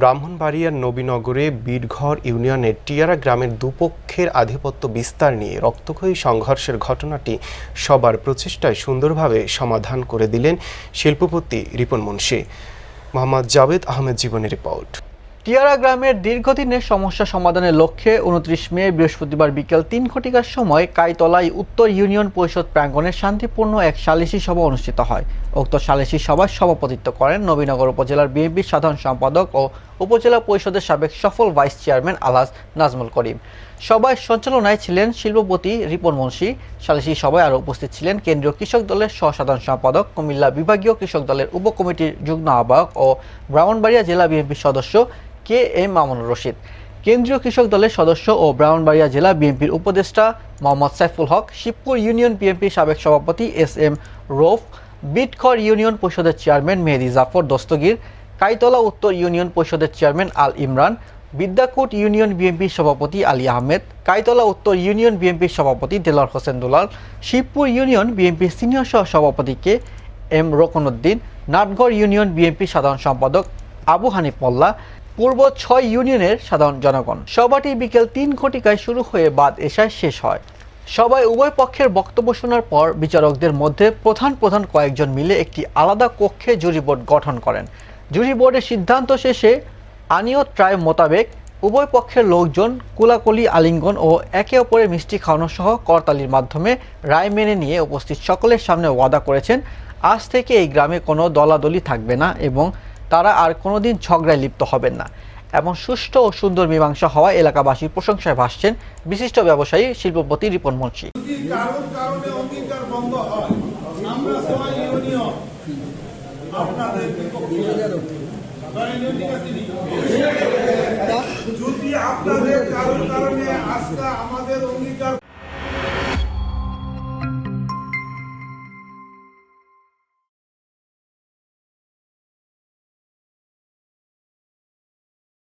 ব্রাহ্মণবাড়িয়ার নবীনগরে বীরঘর ইউনিয়নের টিয়ারা গ্রামের দুপক্ষের আধিপত্য বিস্তার নিয়ে রক্তক্ষয়ী সংঘর্ষের ঘটনাটি সবার প্রচেষ্টায় সুন্দরভাবে সমাধান করে দিলেন শিল্পপতি রিপন মুন্সি। মোহাম্মদ জাভেদ আহমেদ জীবনের রিপোর্ট। টিয়ারা গ্রামের দীর্ঘদিনের সমস্যা সমাধানের লক্ষ্যে উনত্রিশ মে, বৃহস্পতিবার বিকেল তিন ঘটিকার সময় কাইতলায় উত্তর ইউনিয়ন পরিষদ প্রাঙ্গণে শান্তিপূর্ণ এক সালিশি সভা অনুষ্ঠিত হয়। উক্ত সালিশি সভায় সভাপতিত্ব করেন নবীনগর উপজেলার বিএনপির সাধারণ সম্পাদক ও উপজেলা পরিষদের সাবেক সফল ভাইস চেয়ারম্যান আলহাজ নাজমুল করিম। সভায় সঞ্চালনায় ছিলেন শিল্পপতি রিপন মুন্সি। সালিশি সভায় আরও উপস্থিত ছিলেন কেন্দ্রীয় কৃষক দলের সহসাধারণ সম্পাদক, কুমিল্লা বিভাগীয় কৃষক দলের উপকমিটির যুগ্ম আহ্বায়ক ও ব্রাহ্মণবাড়িয়া জেলা বিএনপির সদস্য কে এম মামুনুর রশিদ? কেন্দ্রীয় কৃষক দলের সদস্য ও ব্রাহ্মণবাড়িয়া জেলা বিএনপির উপদেষ্টা মোহাম্মদ সাইফুল হক, শিবপুর ইউনিয়ন বিএনপির সাবেক সভাপতি S M Rouf, Bitghar union পরিষদের চেয়ারম্যান মেহেদি জাফর দস্তগীর, কাইতলা উত্তর ইউনিয়ন পরিষদের চেয়ারম্যান আল ইমরান, বিদ্যাকুট ইউনিয়ন বিএনপির সভাপতি আলী আহমেদ, কাইতলা উত্তর ইউনিয়ন বিএনপির সভাপতি দেলার হোসেন দুলাল, শিবপুর ইউনিয়ন বিএনপির সিনিয়র সহ সভাপতি কে এম রকনউদ্দিন নাটগড় ইউনিয়ন বিএনপির সাধারণ সম্পাদক আবু হানিফ মোল্লা পূর্ব ছয় ইউনিয়নের সাধারণ জনগণ। সভাটি বিকেল তিন ঘটিকায় শুরু হয়ে বাদ এশায় শেষ হয়। সবাই উভয় পক্ষের বক্তব্য শোনার পর বিচারকদের মধ্যে প্রধান প্রধান কয়েকজন মিলে একটি আলাদা কক্ষে জুরি বোর্ড গঠন করেন। জুরি বোর্ডের সিদ্ধান্ত শেষে আনীয় ট্রাই মোতাবেক উভয় পক্ষের লোকজন কুলাকুলি, আলিঙ্গন ও একে অপরের মিষ্টি খাওয়ানো সহ করতালির মাধ্যমে রায় মেনে নিয়ে উপস্থিত সকলের সামনে ওয়াদা করেছেন, আজ থেকে এই গ্রামে কোনো দলাদলি থাকবে না এবং তারা আর কোনোদিন ঝগড়ায় লিপ্ত হবেন না। এবং সুষ্ঠু ও সুন্দর মীমাংসা হওয়া এলাকাবাসীর প্রশংসায় ভাসছেন বিশিষ্ট ব্যবসায়ী শিল্পপতি রিপন মুন্সি। যদি কারণে অঙ্গীকার আপনাদের কারণে আজকে আমাদের